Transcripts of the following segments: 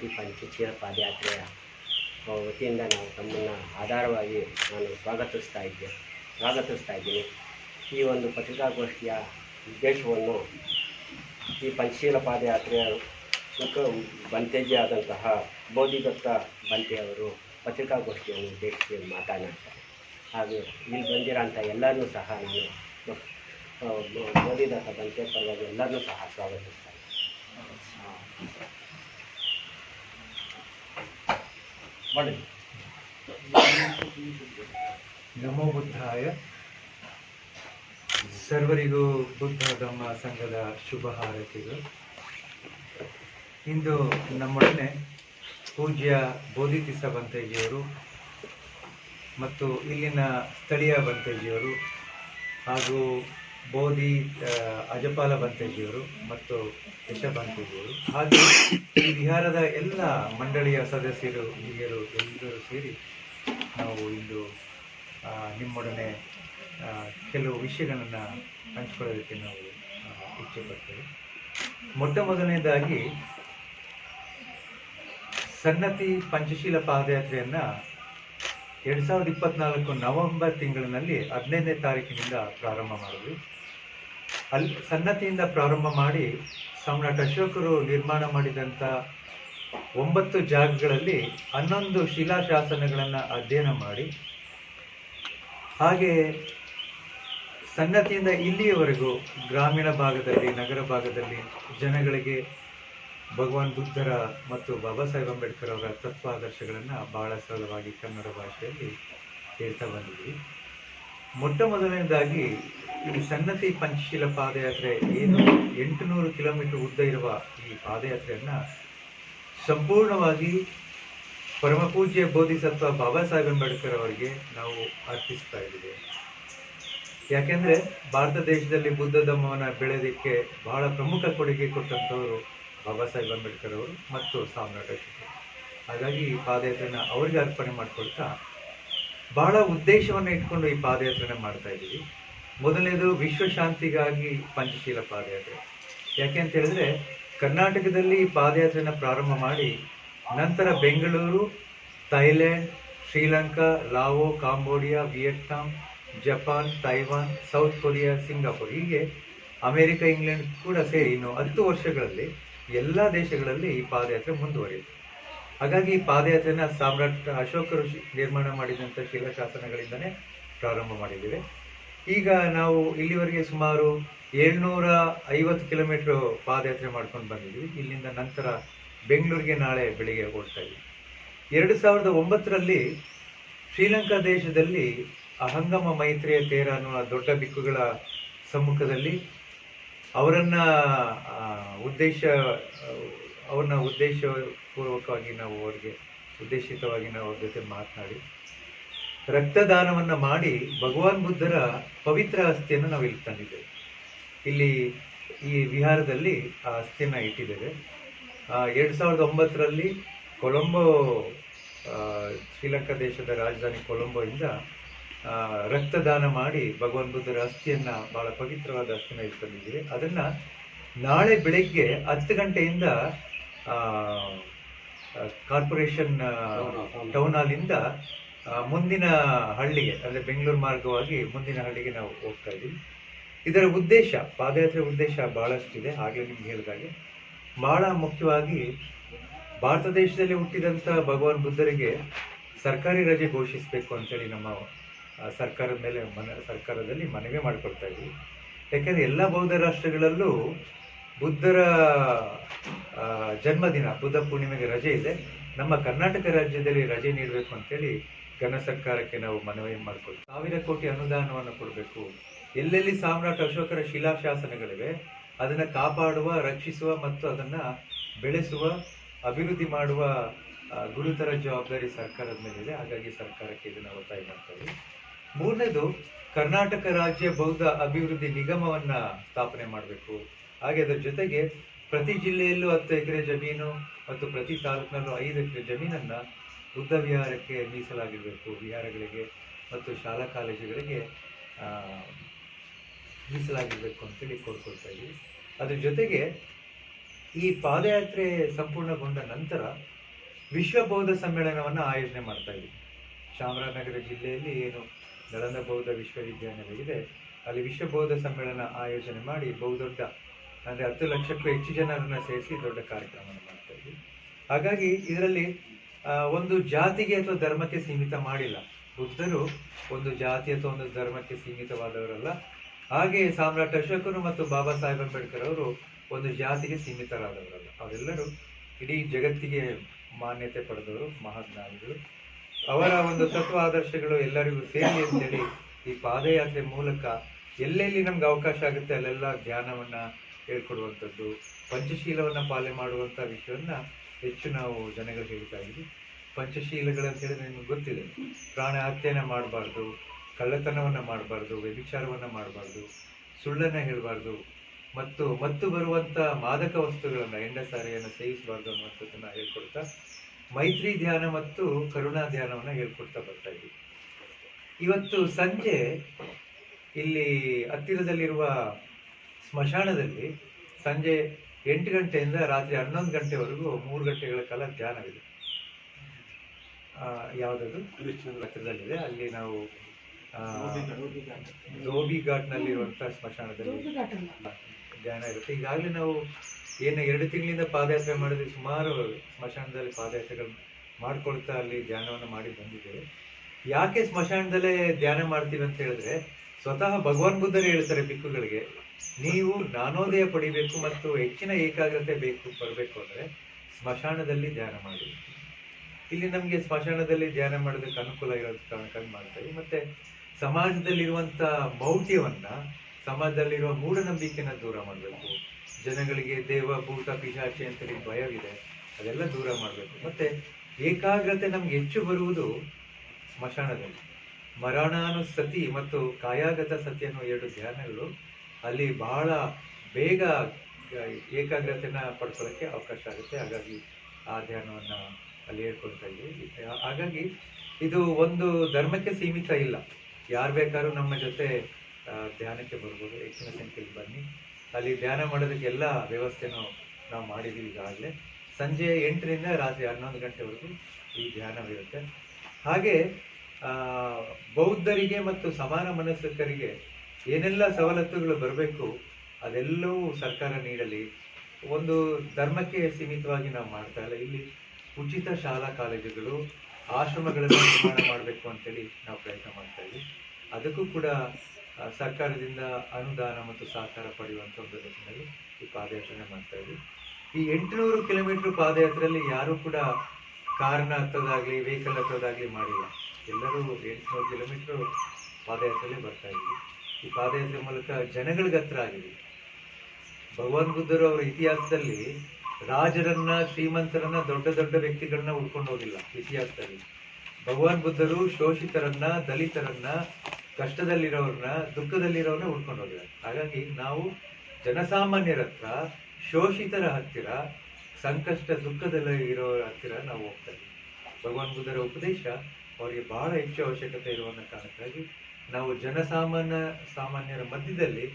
ಮತ್ತು ಪಂಚಶೀಲ ಪಾದಯಾತ್ರೆಯ ವತಿಯಿಂದ ನಾವು ತಮ್ಮನ್ನು ಆಧಾರವಾಗಿ ನಾನು ಸ್ವಾಗತಿಸ್ತಾ ಇದ್ದೆ, ಸ್ವಾಗತಿಸ್ತಾ ಇದ್ದೀನಿ. ಈ ಒಂದು ಪತ್ರಿಕಾಗೋಷ್ಠಿಯ ಉದ್ದೇಶವನ್ನು ಈ ಪಂಚಶೀಲ ಪಾದಯಾತ್ರೆಯ ಸುಖ ಬಂತೇಜಿ ಆದಂತಹ ಬೋಧಿದತ್ತ ಬಂತೆಯವರು ಪತ್ರಿಕಾಗೋಷ್ಠಿಯನ್ನು ಉದ್ದೇಶಿಸಿ ಮಾತನಾಡ್ತಾರೆ. ಹಾಗೂ ಇಲ್ಲಿ ಬಂದಿರೋಂಥ ಎಲ್ಲರನ್ನೂ ಸಹ ನಾನು ಬೋಧಿದತ್ತ ಬಂತೆ ಪರವಾಗಿ ಎಲ್ಲರನ್ನೂ ಸಹ ಸ್ವಾಗತಿಸ್ತಾರೆ ಮಾಡಿ. ನಮೋ ಬುದ್ಧಾಯ. ಸರ್ವರಿಗೂ ಬುದ್ಧ ಧಮ್ಮ ಸಂಘದ ಶುಭ ಹಾರೈಕೆಗಳು. ಇಂದು ನಮ್ಮೊಡನೆ ಪೂಜ್ಯ ಬೋಧಿತಿಸ ಬಂತೇಜಿಯವರು ಮತ್ತು ಇಲ್ಲಿನ ಸ್ಥಳೀಯ ಬಂತೇಜಿಯವರು ಹಾಗೂ ಬೋಧಿ ಅಜಪಾಲ ಬಂತೇಜಿಯವರು ಮತ್ತು ಯಶ ಬಂತೇಜಿಯವರು. ಹಾಗೆ ಈ ಬಿಹಾರದ ಎಲ್ಲ ಮಂಡಳಿಯ ಸದಸ್ಯರು, ಹಿರಿಯರು ಎಲ್ಲರೂ ಸೇರಿ ನಾವು ಇಂದು ನಿಮ್ಮೊಡನೆ ಕೆಲವು ವಿಷಯಗಳನ್ನು ಹಂಚಿಕೊಳ್ಳೋದಕ್ಕೆ ನಾವು ಇಚ್ಛೆ ಪಡ್ತೇವೆ ಮೊಟ್ಟ ಮೊದಲನೇದಾಗಿ ಸನ್ನತಿ ಪಂಚಶೀಲ ಪಾದಯಾತ್ರೆಯನ್ನು ಎರಡು ಸಾವಿರದ ಇಪ್ಪತ್ನಾಲ್ಕು ನವೆಂಬರ್ ತಿಂಗಳಿನಲ್ಲಿ ಹದಿನೈದನೇ ತಾರೀಕಿನಿಂದ ಪ್ರಾರಂಭ ಮಾಡಿದ್ವಿ. ಅಲ್ಲಿ ಸನ್ನತಿಯಿಂದ ಪ್ರಾರಂಭ ಮಾಡಿ ಸಮ್ರಾಟ್ ಅಶೋಕರು ನಿರ್ಮಾಣ ಮಾಡಿದಂಥ ಒಂಬತ್ತು ಜಾಗಗಳಲ್ಲಿ ಹನ್ನೊಂದು ಶಿಲಾಶಾಸನಗಳನ್ನು ಅಧ್ಯಯನ ಮಾಡಿ. ಹಾಗೆ ಸನ್ನತಿಯಿಂದ ಇಲ್ಲಿಯವರೆಗೂ ಗ್ರಾಮೀಣ ಭಾಗದಲ್ಲಿ, ನಗರ ಭಾಗದಲ್ಲಿ ಜನಗಳಿಗೆ ಭಗವಾನ್ ಬುದ್ಧರ ಮತ್ತು ಬಾಬಾ ಸಾಹೇಬ್ ಅಂಬೇಡ್ಕರ್ ಅವರ ತತ್ವಾದರ್ಶಗಳನ್ನು ಬಹಳ ಸರಳವಾಗಿ ಕನ್ನಡ ಭಾಷೆಯಲ್ಲಿ ಹೇಳ್ತಾ ಬಂದಿದ್ವಿ. ಮೊಟ್ಟ ಮೊದಲನೇದಾಗಿ ಈ ಸನ್ನತಿ ಪಂಚಶೀಲ ಪಾದಯಾತ್ರೆ ಏನು ಎಂಟುನೂರು ಕಿಲೋಮೀಟರ್ ಉದ್ದ ಇರುವ ಈ ಪಾದಯಾತ್ರೆಯನ್ನು ಸಂಪೂರ್ಣವಾಗಿ ಪರಮಪೂಜ್ಯ ಬೋಧಿಸತ್ವ ಬಾಬಾ ಸಾಹೇಬ್ ಅಂಬೇಡ್ಕರ್ ಅವರಿಗೆ ನಾವು ಅರ್ಪಿಸ್ತಾ ಇದ್ದೀವಿ. ಯಾಕೆಂದ್ರೆ ಭಾರತ ದೇಶದಲ್ಲಿ ಬುದ್ಧ ಧಮ್ಮವನ್ನ ಬೆಳೆಯೋದಕ್ಕೆ ಬಹಳ ಪ್ರಮುಖ ಕೊಡುಗೆ ಕೊಟ್ಟಂತವರು ಬಾಬಾ ಸಾಹೇಬ್ ಅಂಬೇಡ್ಕರ್ ಅವರು ಮತ್ತು ಸಾಮ್ರಾಟ್ ಅಶೋಕರು ಹಾಗಾಗಿ ಈ ಪಾದಯಾತ್ರೆನ ಅವರಿಗೆ ಅರ್ಪಣೆ ಮಾಡಿಕೊಳ್ತಾ ಬಹಳ ಉದ್ದೇಶವನ್ನು ಇಟ್ಕೊಂಡು ಈ ಪಾದಯಾತ್ರೆನ ಮಾಡ್ತಾ ಇದ್ದೀವಿ. ಮೊದಲನೇದು ವಿಶ್ವಶಾಂತಿಗಾಗಿ ಪಂಚಶೀಲ ಪಾದಯಾತ್ರೆ. ಯಾಕೆ ಅಂತ ಹೇಳಿದ್ರೆ ಕರ್ನಾಟಕದಲ್ಲಿ ಈ ಪಾದಯಾತ್ರೆನ ಪ್ರಾರಂಭ ಮಾಡಿ ನಂತರ Bengaluru, Thailand, Sri Lanka, Laos, Cambodia, Vietnam, Japan, Taiwan, South Korea, Singapore ಹೀಗೆ ಅಮೆರಿಕ, ಇಂಗ್ಲೆಂಡ್ ಕೂಡ ಸೇರಿ ಇನ್ನು ಹತ್ತು ವರ್ಷಗಳಲ್ಲಿ ಎಲ್ಲ ದೇಶಗಳಲ್ಲಿ ಈ ಪಾದಯಾತ್ರೆ ಮುಂದುವರಿಯಿತು. ಹಾಗಾಗಿ ಈ ಪಾದಯಾತ್ರೆನ ಸಾಮ್ರಾಟ್ ಅಶೋಕರು ಋಷಿ ನಿರ್ಮಾಣ ಮಾಡಿದಂಥ ಶಿಲಾಶಾಸನಗಳಿಂದನೇ ಪ್ರಾರಂಭ ಮಾಡಿದ್ದೇವೆ. ಈಗ ನಾವು ಇಲ್ಲಿವರೆಗೆ ಸುಮಾರು ಏಳ್ನೂರ ಐವತ್ತು ಕಿಲೋಮೀಟರ್ ಪಾದಯಾತ್ರೆ ಮಾಡ್ಕೊಂಡು ಬಂದಿದ್ವಿ ಇಲ್ಲಿಂದ ನಂತರ ಬೆಂಗಳೂರಿಗೆ ನಾಳೆ ಬೆಳಿಗ್ಗೆ ಹೋಗ್ತಾ ಇದ್ವಿ ಎರಡು ಸಾವಿರದ ಒಂಬತ್ತರಲ್ಲಿ ಶ್ರೀಲಂಕಾ ದೇಶದಲ್ಲಿ ಅಹಂಗಮ ಮೈತ್ರಿಯ ತೇರ ಅನ್ನುವ ದೊಡ್ಡ ಬಿಕ್ಕುಗಳ ಸಮ್ಮುಖದಲ್ಲಿ ಅವರನ್ನ ಉದ್ದೇಶ ಅವ್ರನ್ನ ಉದ್ದೇಶಪೂರ್ವಕವಾಗಿ ನಾವು ಅವ್ರಿಗೆ ಉದ್ದೇಶಿತವಾಗಿ ನಾವು ಅವ್ರ ಜೊತೆ ಮಾತನಾಡಿ ರಕ್ತದಾನವನ್ನು ಮಾಡಿ ಭಗವಾನ್ ಬುದ್ಧರ ಪವಿತ್ರ ಅಸ್ಥಿಯನ್ನು ನಾವು ಇಲ್ಲಿ ತಂದಿದ್ದೇವೆ. ಇಲ್ಲಿ ಈ ವಿಹಾರದಲ್ಲಿ ಆ ಅಸ್ಥಿಯನ್ನ ಇಟ್ಟಿದ್ದೇವೆ. ಎರಡು ಸಾವಿರದ ಒಂಬತ್ತರಲ್ಲಿ ಕೊಲಂಬೋ ಶ್ರೀಲಂಕಾ ದೇಶದ ರಾಜಧಾನಿ ಕೊಲಂಬೋ ಇಂದ ಆ, ರಕ್ತದಾನ ಮಾಡಿ ಭಗವಾನ್ ಬುದ್ಧರ ಅಸ್ಥಿಯನ್ನು ಬಹಳ ಪವಿತ್ರವಾದ ಅಸ್ಥಿನ ಇಲ್ಲಿ ತಂದಿದ್ದೀವಿ ಅದನ್ನ ನಾಳೆ ಬೆಳಗ್ಗೆ ಹತ್ತು ಗಂಟೆಯಿಂದ ಕಾರ್ಪೊರೇಷನ್ ಟೌನ್ ಹಾಲಿಂದ ಮುಂದಿನ ಹಳ್ಳಿಗೆ, ಅಂದ್ರೆ ಬೆಂಗಳೂರು ಮಾರ್ಗವಾಗಿ ಮುಂದಿನ ಹಳ್ಳಿಗೆ ನಾವು ಹೋಗ್ತಾ ಇದ್ದೀವಿ. ಇದರ ಉದ್ದೇಶ, ಪಾದಯಾತ್ರೆ ಉದ್ದೇಶ ಬಹಳಷ್ಟಿದೆ ಹಾಗೆ ನಿಮ್ಗೆ ಹೇಳಿದಾಗೆ. ಬಹಳ ಮುಖ್ಯವಾಗಿ ಭಾರತ ದೇಶದಲ್ಲಿ ಹುಟ್ಟಿದಂಥ ಭಗವಾನ್ ಬುದ್ಧರಿಗೆ ಸರ್ಕಾರಿ ರಜೆ ಘೋಷಿಸಬೇಕು ಅಂತೇಳಿ ನಮ್ಮ ಸರ್ಕಾರದ ಮೇಲೆ ಮನ, ಸರ್ಕಾರದಲ್ಲಿ ಮನವಿ ಮಾಡ್ಕೊಳ್ತಾ ಇದ್ವಿ. ಯಾಕೆಂದರೆ ಎಲ್ಲ ಬೌದ್ಧ ರಾಷ್ಟ್ರಗಳಲ್ಲೂ ಬುದ್ಧರ ಜನ್ಮದಿನ, ಬುದ್ಧ ಪೂರ್ಣಿಮೆಗೆ ರಜೆ ಇದೆ. ನಮ್ಮ ಕರ್ನಾಟಕ ರಾಜ್ಯದಲ್ಲಿ ರಜೆ ನೀಡಬೇಕು ಅಂತೇಳಿ ಘನ ಸರ್ಕಾರಕ್ಕೆ ನಾವು ಮನವಿ ಮಾಡಿಕೊಳ್ತೀವಿ. ಸಾವಿರ ಕೋಟಿ ಅನುದಾನವನ್ನು ಕೊಡಬೇಕು. ಎಲ್ಲೆಲ್ಲಿ ಸಾಮ್ರಾಟ್ ಅಶೋಕರ ಶಿಲಾಶಾಸನಗಳಿವೆ, ಅದನ್ನು ಕಾಪಾಡುವ, ರಕ್ಷಿಸುವ ಮತ್ತು ಅದನ್ನು ಬೆಳೆಸುವ, ಅಭಿವೃದ್ಧಿ ಮಾಡುವ ಗುರುತರ ಜವಾಬ್ದಾರಿ ಸರ್ಕಾರದ ಮೇಲಿದೆ. ಹಾಗಾಗಿ ಸರ್ಕಾರಕ್ಕೆ ಇದನ್ನು ಒತ್ತಾಯ ಮಾಡ್ತಾ ಇದ್ದೀವಿ. ಮೂರನೇದು, ಕರ್ನಾಟಕ ರಾಜ್ಯ ಬೌದ್ಧ ಅಭಿವೃದ್ಧಿ ನಿಗಮವನ್ನ ಸ್ಥಾಪನೆ ಮಾಡಬೇಕು. ಹಾಗೆ ಅದರ ಜೊತೆಗೆ ಪ್ರತಿ ಜಿಲ್ಲೆಯಲ್ಲೂ ಹತ್ತು ಎಕರೆ ಜಮೀನು ಮತ್ತು ಪ್ರತಿ ತಾಲೂಕಿನಲ್ಲೂ ಐದು ಎಕರೆ ಜಮೀನನ್ನ ಬುದ್ಧ ವಿಹಾರಕ್ಕೆ ಮೀಸಲಾಗಿರಬೇಕು. ವಿಹಾರಗಳಿಗೆ ಮತ್ತು ಶಾಲಾ ಕಾಲೇಜುಗಳಿಗೆ ಮೀಸಲಾಗಿರಬೇಕು ಅಂತೇಳಿ ಕೋರ್ಕೊಳ್ತಾ ಇದ್ದೀವಿ. ಅದ್ರ ಜೊತೆಗೆ ಈ ಪಾದಯಾತ್ರೆ ಸಂಪೂರ್ಣಗೊಂಡ ನಂತರ ವಿಶ್ವ ಬೌದ್ಧ ಸಮ್ಮೇಳನವನ್ನು ಆಯೋಜನೆ ಮಾಡ್ತಾ ಇದ್ದೀವಿ. ಚಾಮರಾಜನಗರ ಜಿಲ್ಲೆಯಲ್ಲಿ ಏನು ನಳಂದ ಬೌದ್ಧ ವಿಶ್ವವಿದ್ಯಾನಿಲಯವಿದೆ. ಅಲ್ಲಿ ವಿಶ್ವ ಬೌದ್ಧ ಸಮ್ಮೇಳನ ಆಯೋಜನೆ ಮಾಡಿ ಬಹುದೊಡ್ಡ, ಅಂದರೆ ಹತ್ತು ಲಕ್ಷಕ್ಕೂ ಹೆಚ್ಚು ಜನರನ್ನು ಸೇರಿಸಿ ದೊಡ್ಡ ಕಾರ್ಯಕ್ರಮವನ್ನು ಮಾಡ್ತಾ ಇದ್ವಿ. ಹಾಗಾಗಿ ಇದರಲ್ಲಿ ಒಂದು ಜಾತಿಗೆ ಅಥವಾ ಧರ್ಮಕ್ಕೆ ಸೀಮಿತ ಮಾಡಿಲ್ಲ. ಬುದ್ಧರು ಒಂದು ಜಾತಿ ಅಥವಾ ಒಂದು ಧರ್ಮಕ್ಕೆ ಸೀಮಿತವಾದವರಲ್ಲ. ಹಾಗೆ ಸಾಮ್ರಾಟ್ ಅಶೋಕರು ಮತ್ತು ಬಾಬಾ ಸಾಹೇಬ್ ಅಂಬೇಡ್ಕರ್ ಅವರು ಒಂದು ಜಾತಿಗೆ ಸೀಮಿತರಾದವರಲ್ಲ. ಅವರೆಲ್ಲರೂ ಇಡೀ ಜಗತ್ತಿಗೆ ಮಾನ್ಯತೆ ಪಡೆದವರು ಮಹಾಜ್ಞಾನಿಗಳು. ಅವರ ಒಂದು ತತ್ವ ಆದರ್ಶಗಳು ಎಲ್ಲರಿಗೂ ಸೇರಿ ಅಂತೇಳಿ ಈ ಪಾದಯಾತ್ರೆ ಮೂಲಕ ಎಲ್ಲೆಲ್ಲಿ ನಮ್ಗೆ ಅವಕಾಶ ಆಗುತ್ತೆ ಅಲ್ಲೆಲ್ಲ ಧ್ಯಾನವನ್ನ ಹೇಳ್ಕೊಡುವಂಥದ್ದು, ಪಂಚಶೀಲವನ್ನ ಪಾಲನೆ ಮಾಡುವಂಥ ವಿಷಯವನ್ನ ಹೆಚ್ಚು ನಾವು ಜನಗಳಿಗೆ ಹೇಳ್ತಾ ಇದ್ವಿ ಪಂಚಶೀಲಗಳಂತ ಹೇಳಿದ್ರೆ ನಿಮ್ಗೆ ಗೊತ್ತಿದೆ. ಪ್ರಾಣ ಹತ್ಯೆನ ಮಾಡಬಾರ್ದು, ಕಳ್ಳತನವನ್ನ ಮಾಡಬಾರ್ದು, ವ್ಯಭಿಚಾರವನ್ನ ಮಾಡಬಾರ್ದು, ಸುಳ್ಳನ್ನ ಹೇಳಬಾರ್ದು, ಮತ್ತು ಮತ್ತು ಬರುವಂತ ಮಾದಕ ವಸ್ತುಗಳನ್ನ ಎಂಡಸಾರೆಯನ್ನು ಸೇವಿಸಬಾರ್ದು ಅನ್ನುವಂಥದ್ದನ್ನ ಹೇಳ್ಕೊಡ್ತಾ ಮೈತ್ರಿ ಧ್ಯಾನ ಮತ್ತು ಕರುಣಾ ಧ್ಯಾನವನ್ನ ಹೇಳ್ಕೊಡ್ತಾ ಬರ್ತಾ ಇದ್ವಿ ಇವತ್ತು ಸಂಜೆ ಇಲ್ಲಿ ಹತ್ತಿರದಲ್ಲಿರುವ ಸ್ಮಶಾನದಲ್ಲಿ ಸಂಜೆ ಎಂಟು ಗಂಟೆಯಿಂದ ರಾತ್ರಿ ಹನ್ನೊಂದು ಗಂಟೆವರೆಗೂ ಮೂರು ಗಂಟೆಗಳ ಕಾಲ ಧ್ಯಾನವಿದೆ ಆ, ಯಾವುದದು? ಹತ್ತಿರದಲ್ಲಿದೆ. ಅಲ್ಲಿ ನಾವು ಆ, ಧೋಬಿ ಘಾಟ್ನಲ್ಲಿರುವಂಥ ಸ್ಮಶಾನದಲ್ಲಿ ಧ್ಯಾನ ಇರುತ್ತೆ. ಈಗಾಗಲೇ ನಾವು ಏನು ಎರಡು ತಿಂಗಳಿಂದ ಪಾದಯಾತ್ರೆ ಮಾಡಿದ್ರೆ ಸುಮಾರು ಸ್ಮಶಾನದಲ್ಲಿ ಪಾದಯಾತ್ರೆಗಳು ಮಾಡ್ಕೊಳ್ತಾ ಅಲ್ಲಿ ಧ್ಯಾನವನ್ನು ಮಾಡಿ ಬಂದಿದ್ದೇವೆ. ಯಾಕೆ ಸ್ಮಶಾನದಲ್ಲೇ ಧ್ಯಾನ ಮಾಡ್ತೀವಿ ಅಂತ ಹೇಳಿದ್ರೆ, ಸ್ವತಃ ಭಗವಾನ್ ಬುದ್ಧರು ಹೇಳ್ತಾರೆ ಬಿಕ್ಕುಗಳಿಗೆ ನೀವು ಜ್ಞಾನೋದಯ ಪಡಿಬೇಕು ಮತ್ತು ಹೆಚ್ಚಿನ ಏಕಾಗ್ರತೆ ಬೇಕು ಬರಬೇಕು ಅಂದ್ರೆ ಸ್ಮಶಾನದಲ್ಲಿ ಧ್ಯಾನ ಮಾಡಿ. ಇಲ್ಲಿ ನಮಗೆ ಸ್ಮಶಾನದಲ್ಲಿ ಧ್ಯಾನ ಮಾಡೋದಕ್ಕೆ ಅನುಕೂಲ ಇರೋದ್ ಕಾರಣಕ್ಕಾಗಿ ಮಾಡ್ತೀವಿ ಮತ್ತೆ ಸಮಾಜದಲ್ಲಿರುವಂಥ ಮೌಢ್ಯವನ್ನ, ಸಮಾಜದಲ್ಲಿರುವ ಮೂಢನಂಬಿಕೆನ ದೂರ ಮಾಡಬೇಕು. ಜನಗಳಿಗೆ ದೇವ, ಭೂತ, ಪಿಶಾಚಿ ಅಂತೇಳಿ ಭಯವಿದೆ ಅದೆಲ್ಲ ದೂರ ಮಾಡಬೇಕು. ಮತ್ತೆ ಏಕಾಗ್ರತೆ ನಮ್ಗೆ ಹೆಚ್ಚು ಬರುವುದು ಸ್ಮಶಾನದಲ್ಲಿ. ಮರಣಾನುಸತಿ ಮತ್ತು ಕಾಯಾಗತ ಸತಿ ಅನ್ನೋ ಎರಡು ಧ್ಯಾನಗಳು ಅಲ್ಲಿ ಬಹಳ ಬೇಗ ಏಕಾಗ್ರತೆನ ಪಡ್ಕೊಳ್ಳೋಕ್ಕೆ ಅವಕಾಶ ಆಗುತ್ತೆ. ಹಾಗಾಗಿ ಆ ಧ್ಯಾನವನ್ನ ಅಲ್ಲಿ ಹೇಳ್ಕೊಳ್ತಾ ಇದ್ದೀವಿ. ಹಾಗಾಗಿ ಇದು ಒಂದು ಧರ್ಮಕ್ಕೆ ಸೀಮಿತ ಇಲ್ಲ. ಯಾರು ಬೇಕಾದ್ರೂ ನಮ್ಮ ಜೊತೆ ಧ್ಯಾನಕ್ಕೆ ಬರ್ಬೋದು. ಹೆಚ್ಚಿನ ಸಂಖ್ಯೆಯಲ್ಲಿ ಬನ್ನಿ. ಅಲ್ಲಿ ಧ್ಯಾನ ಮಾಡೋದಕ್ಕೆ ಎಲ್ಲ ವ್ಯವಸ್ಥೆನೂ ನಾವು ಮಾಡಿದ್ದೀವಿ ಈಗಾಗಲೇ. ಸಂಜೆ ಎಂಟರಿಂದ ರಾತ್ರಿ ಹನ್ನೊಂದು ಗಂಟೆವರೆಗೂ ಈ ಧ್ಯಾನವಿರುತ್ತೆ. ಹಾಗೆ ಬೌದ್ಧರಿಗೆ ಮತ್ತು ಸಮಾನ ಮನಸ್ಕರಿಗೆ ಏನೆಲ್ಲ ಸವಲತ್ತುಗಳು ಬರಬೇಕು ಅದೆಲ್ಲವೂ ಸರ್ಕಾರ ನೀಡಲಿ. ಒಂದು ಧರ್ಮಕ್ಕೆ ಸೀಮಿತವಾಗಿ ನಾವು ಮಾಡ್ತಾ ಇಲ್ಲ. ಇಲ್ಲಿ ಉಚಿತ ಶಾಲಾ ಕಾಲೇಜುಗಳು, ಆಶ್ರಮಗಳನ್ನು ನಿರ್ಮಾಣ ಮಾಡಬೇಕು ಅಂತೇಳಿ ನಾವು ಪ್ರಯತ್ನ ಮಾಡ್ತಾ ಇದ್ದೀವಿ. ಅದಕ್ಕೂ ಕೂಡ ಸರ್ಕಾರದಿಂದ ಅನುದಾನ ಮತ್ತು ಸಹಕಾರ ಪಡೆಯುವಂಥ ಒಂದು ನಿಟ್ಟಿನಲ್ಲಿ ಈ ಪಾದಯಾತ್ರೆ ಮಾಡ್ತಾ ಇದ್ವಿ. ಈ ಎಂಟುನೂರು ಕಿಲೋಮೀಟರ್ ಪಾದಯಾತ್ರೆಯಲ್ಲಿ ಯಾರು ಕೂಡ ಕಾರ್ನ ಹತ್ತೋದಾಗಲಿ ವೆಹಿಕಲ್ ಹತ್ತೋದಾಗ್ಲಿ ಮಾಡಿಲ್ಲ. ಎಲ್ಲರೂ ಎಂಟುನೂರು ಕಿಲೋಮೀಟರ್ ಪಾದಯಾತ್ರೆಯಲ್ಲಿ ಬರ್ತಾ ಇದ್ವಿ. ಈ ಪಾದಯಾತ್ರೆ ಮೂಲಕ ಜನಗಳಿಗೆ ಹತ್ರ ಆಗಿದೆ. ಭಗವಾನ್ ಬುದ್ಧರು ಅವರ ಇತಿಹಾಸದಲ್ಲಿ ರಾಜರನ್ನ, ಶ್ರೀಮಂತರನ್ನ, ದೊಡ್ಡ ದೊಡ್ಡ ವ್ಯಕ್ತಿಗಳನ್ನ ಉಳ್ಕೊಂಡು ಹೋಗಿಲ್ಲ ಇತಿಹಾಸದಲ್ಲಿ. ಭಗವಾನ್ ಬುದ್ಧರು ಶೋಷಿತರನ್ನ, ದಲಿತರನ್ನ ಕಷ್ಟದಲ್ಲಿರೋರನ್ನ ದುಃಖದಲ್ಲಿರೋರನ್ನ ಉಳ್ಕೊಂಡು ಹೋಗಿದ್ದಾರೆ. ಹಾಗಾಗಿ ನಾವು ಜನಸಾಮಾನ್ಯರ ಹತ್ರ, ಶೋಷಿತರ ಹತ್ತಿರ, ಸಂಕಷ್ಟ, ದುಃಖದಲ್ಲಿ ಇರೋರ ಹತ್ತಿರ ನಾವು ಹೋಗ್ತಾ ಇದ್ದೀವಿ. ಭಗವಾನ್ ಬುದ್ಧರ ಉಪದೇಶ, ಅವರಿಗೆ ಬಹಳ ಹೆಚ್ಚು ಅವಶ್ಯಕತೆ ಇರುವಂತ ಕಾರಣಕ್ಕಾಗಿ ನಾವು ಜನಸಾಮಾನ್ಯ, ಸಾಮಾನ್ಯರ ಮಧ್ಯದಲ್ಲಿ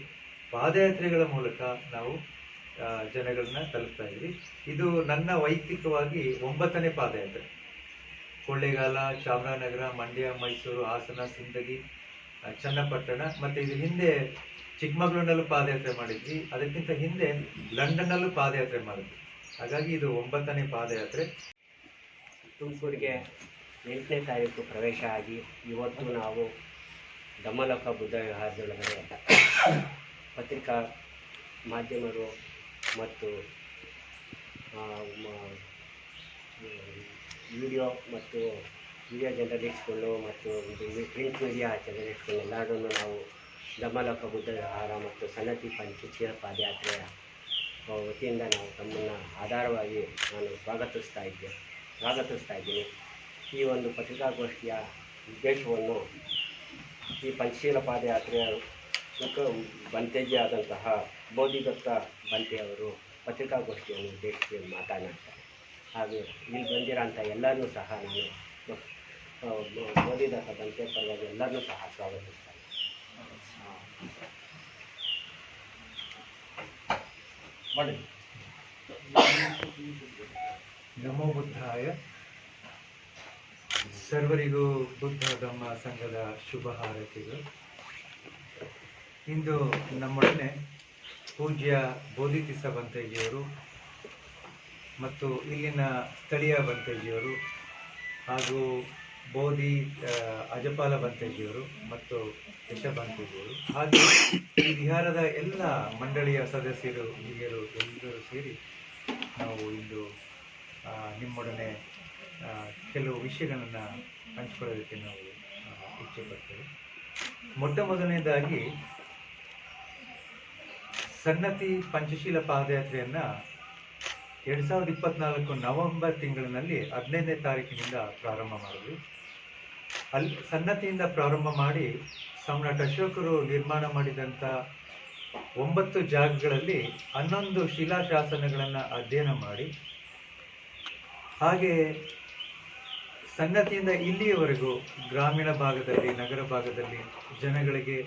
ಪಾದಯಾತ್ರೆಗಳ ಮೂಲಕ ನಾವು ಜನಗಳನ್ನ ತಲುಪ್ತಾ ಇದ್ದೀವಿ. ಇದು ನನ್ನ ವೈಯಕ್ತಿಕವಾಗಿ ಒಂಬತ್ತನೇ ಪಾದಯಾತ್ರೆ. ಕೊಳ್ಳೇಗಾಲ, ಚಾಮರಾಜನಗರ, ಮಂಡ್ಯ, ಮೈಸೂರು, ಹಾಸನ, ಸಿಂದಗಿ ಚನ್ನಪಟ್ಟಣ ಮತ್ತೆ ಇದು ಹಿಂದೆ ಚಿಕ್ಕಮಗಳೂರಿನಲ್ಲೂ ಪಾದಯಾತ್ರೆ ಮಾಡಿದ್ವಿ. ಅದಕ್ಕಿಂತ ಹಿಂದೆ ಲಂಡನ್ನಲ್ಲೂ ಪಾದಯಾತ್ರೆ ಮಾಡಿದ್ವಿ. ಹಾಗಾಗಿ ಇದು ಒಂಬತ್ತನೇ ಪಾದಯಾತ್ರೆ. ತುಮಕೂರಿಗೆ ಎಂಟನೇ ತಾರೀಕು ಪ್ರವೇಶ ಆಗಿ ಇವತ್ತು ನಾವು ದಮ್ಮಲೋಕ ಬುದ್ಧ ವಿಹಾರದೊಳಗಡೆ ಪತ್ರಿಕಾ ಮಾಧ್ಯಮರು ಮತ್ತು ವಿಡಿಯೋ ಮತ್ತು ವಿಡಿಯೋ ಜರ್ನಲಿಸ್ಟ್ಗಳು ಮತ್ತು ಪ್ರಿಂಟ್ ಮೀಡಿಯಾ ಜರ್ನಲಿಸ್ಟ್ಗಳು ಎಲ್ಲರನ್ನು ನಾವು ದಮ್ಮಲಪ್ಪ ಬುದ್ಧ ವಿಹಾರ ಮತ್ತು ಸನ್ನತಿ ಪಂಚಶೀಲ ಪಾದಯಾತ್ರೆಯ ವತಿಯಿಂದ ನಾವು ತಮ್ಮನ್ನು ಆಧಾರವಾಗಿ ನಾನು ಸ್ವಾಗತಿಸ್ತಾ ಇದ್ದೆ ಸ್ವಾಗತಿಸ್ತಾ ಇದ್ದೀನಿ. ಈ ಒಂದು ಪತ್ರಿಕಾಗೋಷ್ಠಿಯ ಉದ್ದೇಶವನ್ನು ಈ ಪಂಚಶೀಲ ಪಾದಯಾತ್ರೆಯ ಮುಖ ಆದಂತಹ ಬೋಧಿದತ್ತ ಬಂತೆಯವರು ಪತ್ರಿಕಾಗೋಷ್ಠಿಯನ್ನು ಉದ್ದೇಶಿಸಿ ಮಾತನಾಡ್ತಾರೆ. ಹಾಗೂ ಇಲ್ಲಿ ಬಂದಿರೋಂಥ ಎಲ್ಲರನ್ನೂ ಸಹ ನಾನು ಬಂತೆ ಪರವಾಗಿ ಎಲ್ಲರನ್ನೂ ಸಹ ಸ್ವಾಗತಿಸ್ತಾರೆ ಮಾಡಿ. ನಮೋ ಬುದ್ಧಾಯ. ಸರ್ವರಿಗೂ ಬುದ್ಧ ಧಮ್ಮ ಸಂಘದ ಶುಭ ಹಾರೈಕೆಗಳು. ಇಂದು ನಮ್ಮೊಡನೆ ಪೂಜ್ಯ ಬೋಧಿತಿಸ ಬಂತೇಜಿಯವರು ಮತ್ತು ಇಲ್ಲಿನ ಸ್ಥಳೀಯ ಬಂತೇಜಿಯವರು ಹಾಗೂ ಬೋಧಿ ಅಜಪಾಲ ಬಂತೇಜಿಯವರು ಮತ್ತು ಯಶ ಬಂತೇಜಿಯವರು. ಹಾಗೆ ಈ ಬಿಹಾರದ ಎಲ್ಲ ಮಂಡಳಿಯ ಸದಸ್ಯರು, ಹಿರಿಯರು ಎಲ್ಲರೂ ಸೇರಿ ನಾವು ಇಂದು ನಿಮ್ಮೊಡನೆ ಕೆಲವು ವಿಷಯಗಳನ್ನು ಹಂಚಿಕೊಳ್ಳೋದಕ್ಕೆ ನಾವು ಇಚ್ಛೆ ಪಡ್ತೇವೆ ಮೊಟ್ಟ ಮೊದಲನೇದಾಗಿ ಸನ್ನತಿ ಪಂಚಶೀಲ ಪಾದಯಾತ್ರೆಯನ್ನು ಎರಡು ಸಾವಿರದ ಇಪ್ಪತ್ನಾಲ್ಕು ನವೆಂಬರ್ ತಿಂಗಳಿನಲ್ಲಿ ಹದಿನೈದನೇ ತಾರೀಕಿನಿಂದ ಪ್ರಾರಂಭ ಮಾಡಿದ್ವಿ. ಅಲ್ಲಿ ಸನ್ನತಿಯಿಂದ ಪ್ರಾರಂಭ ಮಾಡಿ ಸಮ್ರಾಟ್ ಅಶೋಕರು ನಿರ್ಮಾಣ ಮಾಡಿದಂಥ ಒಂಬತ್ತು ಜಾಗಗಳಲ್ಲಿ ಹನ್ನೊಂದು ಶಿಲಾಶಾಸನಗಳನ್ನು ಅಧ್ಯಯನ ಮಾಡಿ. ಹಾಗೆ ಸನ್ನತಿಯಿಂದ ಇಲ್ಲಿಯವರೆಗೂ ಗ್ರಾಮೀಣ ಭಾಗದಲ್ಲಿ, ನಗರ ಭಾಗದಲ್ಲಿ ಜನಗಳಿಗೆ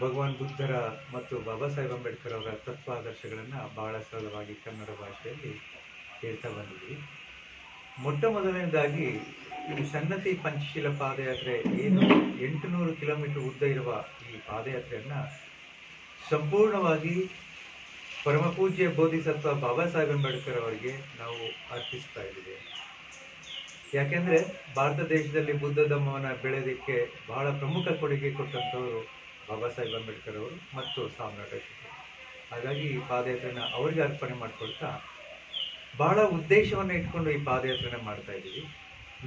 ಭಗವಾನ್ ಬುದ್ಧರ ಮತ್ತು ಬಾಬಾ ಸಾಹೇಬ್ ಅಂಬೇಡ್ಕರ್ ಅವರ ತತ್ವಾದರ್ಶಗಳನ್ನು ಬಹಳ ಸರಳವಾಗಿ ಕನ್ನಡ ಭಾಷೆಯಲ್ಲಿ ಹೇಳ್ತಾ ಬಂದಿದ್ವಿ. ಮೊಟ್ಟ ಮೊದಲನೇದಾಗಿ ಈ ಸನ್ನತಿ ಪಂಚಶೀಲ ಪಾದಯಾತ್ರೆ ಏನು ಎಂಟುನೂರು ಕಿಲೋಮೀಟರ್ ಉದ್ದ ಇರುವ ಈ ಪಾದಯಾತ್ರೆಯನ್ನು ಸಂಪೂರ್ಣವಾಗಿ ಪರಮಪೂಜ್ಯ ಬೋಧಿಸತ್ವ ಬಾಬಾ ಸಾಹೇಬ್ ಅಂಬೇಡ್ಕರ್ ಅವರಿಗೆ ನಾವು ಅರ್ಪಿಸ್ತಾ ಇದ್ದೀವಿ. ಯಾಕೆಂದ್ರೆ ಭಾರತ ದೇಶದಲ್ಲಿ ಬುದ್ಧ ಧರ್ಮವನ್ನು ಬೆಳೆಯೋದಕ್ಕೆ ಬಹಳ ಪ್ರಮುಖ ಕೊಡುಗೆ ಕೊಟ್ಟಂಥವರು ಬಾಬಾ ಸಾಹೇಬ್ ಅಂಬೇಡ್ಕರ್ ಅವರು ಮತ್ತು ಸಾಮ್ರಾಟ್ ಹಾಗಾಗಿ ಈ ಪಾದಯಾತ್ರೆನ ಅವರಿಗೆ ಅರ್ಪಣೆ ಮಾಡಿಕೊಳ್ತಾ ಬಹಳ ಉದ್ದೇಶವನ್ನು ಇಟ್ಕೊಂಡು ಈ ಪಾದಯಾತ್ರೆನ ಮಾಡ್ತಾ ಇದ್ದೀವಿ.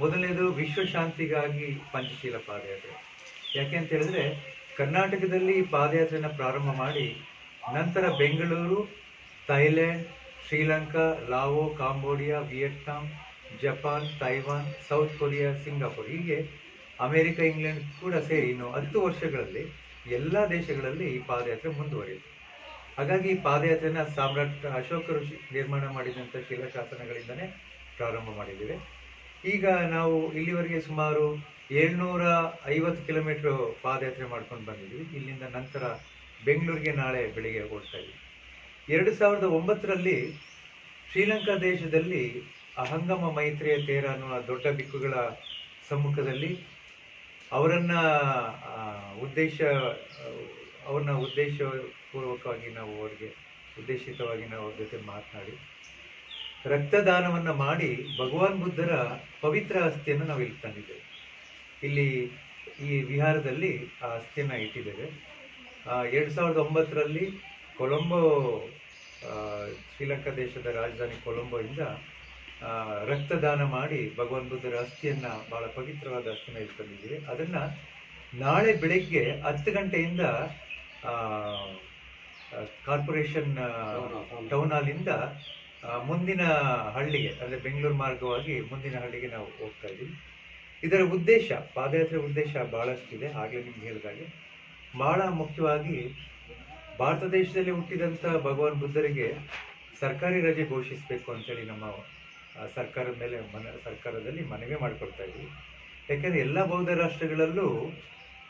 ಮೊದಲನೇದು ವಿಶ್ವಶಾಂತಿಗಾಗಿ ಪಂಚಶೀಲ ಪಾದಯಾತ್ರೆ. ಯಾಕೆ ಅಂತ ಹೇಳಿದ್ರೆ ಕರ್ನಾಟಕದಲ್ಲಿ ಈ ಪಾದಯಾತ್ರೆನ ಪ್ರಾರಂಭ ಮಾಡಿ ನಂತರ Bengaluru, Thailand, Sri Lanka, Laos, Cambodia, Vietnam, Japan, Taiwan, South Korea, Singapore ಹೀಗೆ ಅಮೆರಿಕ, ಇಂಗ್ಲೆಂಡ್ ಕೂಡ ಸೇರಿ ಇನ್ನು ಹತ್ತು ವರ್ಷಗಳಲ್ಲಿ ಎಲ್ಲ ದೇಶಗಳಲ್ಲಿ ಈ ಪಾದಯಾತ್ರೆ ಮುಂದುವರಿಯಿತು ಹಾಗಾಗಿ ಈ ಪಾದಯಾತ್ರೆನ ಸಾಮ್ರಾಟ್ ಅಶೋಕರು ಋಷಿ ನಿರ್ಮಾಣ ಮಾಡಿದಂಥ ಶಿಲಾಶಾಸನಗಳಿಂದನೇ ಪ್ರಾರಂಭ ಮಾಡಿದ್ದೇವೆ. ಈಗ ನಾವು ಇಲ್ಲಿವರೆಗೆ ಸುಮಾರು ಏಳ್ನೂರ ಐವತ್ತು ಕಿಲೋಮೀಟ್ರ್ ಪಾದಯಾತ್ರೆ ಮಾಡ್ಕೊಂಡು ಬಂದಿದ್ದೀವಿ. ಇಲ್ಲಿಂದ ನಂತರ ಬೆಂಗಳೂರಿಗೆ ನಾಳೆ ಬೆಳಿಗ್ಗೆ ಓಡ್ತಾ ಇದ್ದೀವಿ. ಎರಡು ಸಾವಿರದ ಒಂಬತ್ತರಲ್ಲಿ ಶ್ರೀಲಂಕಾ ದೇಶದಲ್ಲಿ ಅಹಂಗಮ ಮೈತ್ರಿಯ ತೇರ ಅನ್ನುವ ದೊಡ್ಡ ಬಿಕ್ಕುಗಳ ಸಮ್ಮುಖದಲ್ಲಿ ಅವರನ್ನ ಉದ್ದೇಶ, ಅವ್ರನ್ನ ಉದ್ದೇಶಪೂರ್ವಕವಾಗಿ ನಾವು ಅವರಿಗೆ, ಉದ್ದೇಶಿತವಾಗಿ ನಾವು ಅವ್ರ ಜೊತೆ ಮಾತನಾಡಿ, ರಕ್ತದಾನವನ್ನು ಮಾಡಿ ಭಗವಾನ್ ಬುದ್ಧರ ಪವಿತ್ರ ಅಸ್ಥಿಯನ್ನು ನಾವು ಇಲ್ಲಿ ತಂದಿದ್ದೇವೆ. ಇಲ್ಲಿ ಈ ವಿಹಾರದಲ್ಲಿ ಆ ಅಸ್ಥಿಯನ್ನು ಇಟ್ಟಿದ್ದೇವೆ. ಎರಡು ಸಾವಿರದ ಒಂಬತ್ತರಲ್ಲಿ ಕೊಲಂಬೋ ಶ್ರೀಲಂಕಾ ದೇಶದ ರಾಜಧಾನಿ ಕೊಲಂಬೋಯಿಂದ ರಕ್ತದಾನ ಮಾಡಿ ಭಗವಾನ್ ಬುದ್ಧರ ಅಸ್ಥಿಯನ್ನ ಬಹಳ ಪವಿತ್ರವಾದ ಅಸ್ಥಿನ ಇಲ್ಲಿ ತಂದಿದ್ದೀವಿ ಅದನ್ನ ನಾಳೆ ಬೆಳಗ್ಗೆ ಹತ್ತು ಗಂಟೆಯಿಂದ ಕಾರ್ಪೊರೇಷನ್ ಟೌನ್ ಹಾಲಿಂದ ಮುಂದಿನ ಹಳ್ಳಿಗೆ, ಅಂದರೆ ಬೆಂಗಳೂರು ಮಾರ್ಗವಾಗಿ ಮುಂದಿನ ಹಳ್ಳಿಗೆ ನಾವು ಹೋಗ್ತಾ ಇದ್ದೀವಿ. ಇದರ ಉದ್ದೇಶ, ಪಾದಯಾತ್ರೆ ಉದ್ದೇಶ ಬಹಳಷ್ಟಿದೆ ಆಗಲೇ ನಿಮ್ಗೆ ಹೇಳಿದಾಗೆ ಬಹಳ ಮುಖ್ಯವಾಗಿ ಭಾರತ ದೇಶದಲ್ಲಿ ಹುಟ್ಟಿದಂಥ ಭಗವಾನ್ ಬುದ್ಧರಿಗೆ ಸರ್ಕಾರಿ ರಜೆ ಘೋಷಿಸಬೇಕು ಅಂತೇಳಿ ನಮ್ಮ ಸರ್ಕಾರದ ಮೇಲೆ ಮನ, ಸರ್ಕಾರದಲ್ಲಿ ಮನವಿ ಮಾಡಿಕೊಡ್ತಾ ಇದ್ವಿ. ಯಾಕೆಂದರೆ ಎಲ್ಲ ಬೌದ್ಧ ರಾಷ್ಟ್ರಗಳಲ್ಲೂ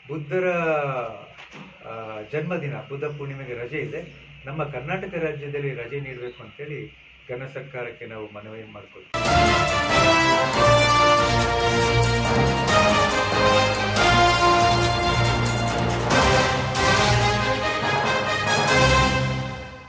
ಬುದ್ಧರ ಜನ್ಮದಿನ, ಬುದ್ಧ ಪೂರ್ಣಿಮೆಗೆ ರಜೆ ಇದೆ. ನಮ್ಮ ಕರ್ನಾಟಕ ರಾಜ್ಯದಲ್ಲಿ ರಜೆ ನೀಡಬೇಕು ಅಂತೇಳಿ ಘನ ಸರ್ಕಾರಕ್ಕೆ ನಾವು ಮನವಿ ಮಾಡಿಕೊಳ್ತೀವಿ.